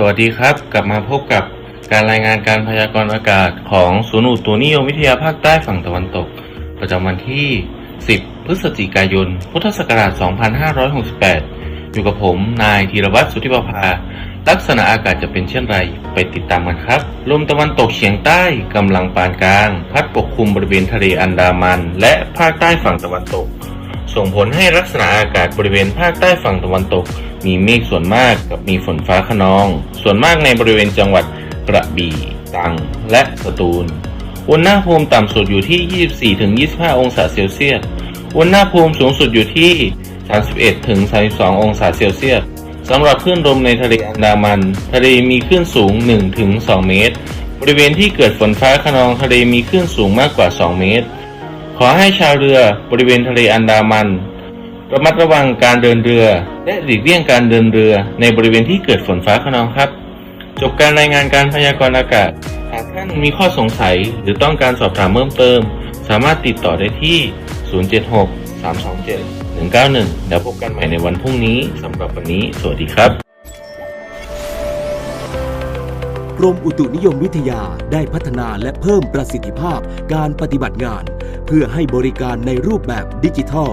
สวัสดีครับ กลับมาพบกับการรายงานการพยากรณ์อากาศของศูนย์อุตุนิยมวิทยาภาคใต้ฝั่งตะวันตก ประจำวันที่ 10 พฤศจิกายน พุทธศักราช 2568 อยู่กับผมนายธีรวัตรสุทธิปภา ลักษณะอากาศจะเป็นเช่นไร ไปติดตามกันครับ ลมตะวันตกเฉียงใต้กำลังปานกลาง พัดปกคลุมบริเวณทะเลอันดามัน และภาคใต้ฝั่งตะวันตก ส่งผลให้ลักษณะอากาศบริเวณภาคใต้ฝั่งตะวันตก มีเมฆส่วนมากกับมีฝนฟ้าขนอง ส่วนมากในบริเวณจังหวัดกระบี่ตรัง และสตูล อุณหภูมิต่ำสุดอยู่ที่ 24-25 องศาเซลเซียส อุณหภูมิสูงสุดอยู่ที่ 31-32 องศาเซลเซียสสำหรับคลื่นลมในทะเลอันดามัน ทะเลมีคลื่นสูง 1-2 เมตร บริเวณที่เกิดฝนฟ้าขนองทะเลมีคลื่นสูงมากกว่า 2 เมตร ขอให้ชาวเรือบริเวณทะเลอันดามัน ระมัดระวังการเดินเรือ และหลีกเลี่ยงการเดินเรือในบริเวณที่เกิดฝนฟ้าขนองครับ จบการรายงานการพยากรณ์อากาศ หากท่านมีข้อสงสัยหรือต้องการสอบถามเพิ่มเติม สามารถติดต่อได้ที่ 076 327 191 แล้วพบกันใหม่ในวันพรุ่งนี้สำหรับวันนี้ สวัสดีครับกรมอุตุนิยมวิทยาได้พัฒนาและเพิ่มประสิทธิภาพการปฏิบัติงาน เพื่อให้บริการในรูปแบบดิจิทัล